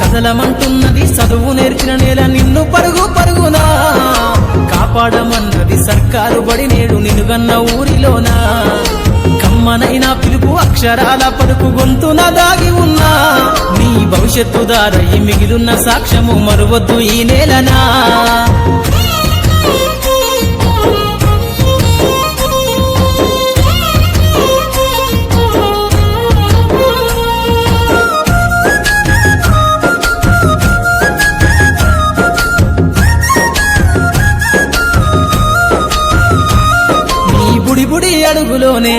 కదలమంటున్నది చదువు నేర్చిన నేల నిన్ను పరుగు పరుగునా. కాపాడమన్నది సర్కారు బడి నేడు నిన్నుగన్న ఊరిలోనా. కమ్మనైనా పిలుపు అక్షరాల పలుకు గొంతున దాగి ఉన్నా. నీ భవిష్యత్తు దారయి మిగిలున్న సాక్ష్యము మరువద్దు ఈ నేలనా? నీ బుడి బుడి అడుగులోనే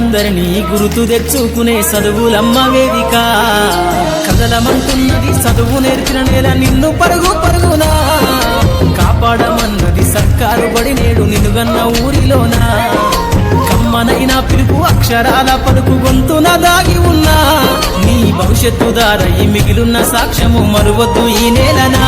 అందరినీ గురుతు తెచ్చుకునే చదువులమ్మ వేదిక. కదలమంటున్నది చదువు నేర్చిన నేల నిన్ను పరుగు పరుగునా. కాపాడమన్నది సర్కారు పడి నేడు నిన్నుగన్న ఊరిలోనా. కమ్మనైన పిలుపు అక్షరాల పలుకు గొంతున దాగి ఉన్నా. నీ భవిష్యత్తు దారయి మిగిలున్న సాక్ష్యము మరువద్దు ఈ నేలనా.